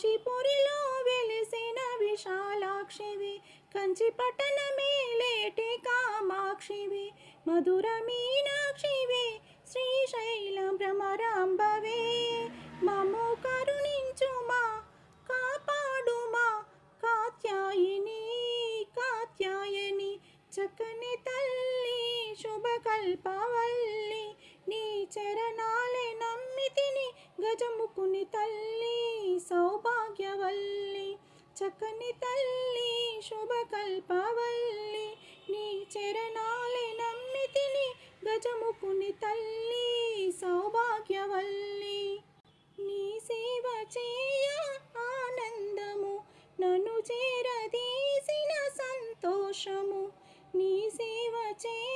కాశీపురిలో వెలిసిన విశాలాక్షివి కంచి పట్టణమే లేటి కామాక్షివి మధుర మీనాక్షివి శ్రీశైలం భ్రమరాంబవే. మము కరుణించుమా కాపాడుమా కాత్యాయిని కాత్యాయని చక్కని తల్లి శుభకల్పవల్లి నీ చరణాలే నమ్మితిని గజముకుని తల్లి సౌ చక్కని తల్లి శుభకల్పవల్లి నీ చరణాలే నమ్మితిని గజముకుని తల్లి సౌభాగ్యవల్లి. నీ సేవ చేయ ఆనందము నన్ను చేరదీసిన సంతోషము. నీ సేవ చేయ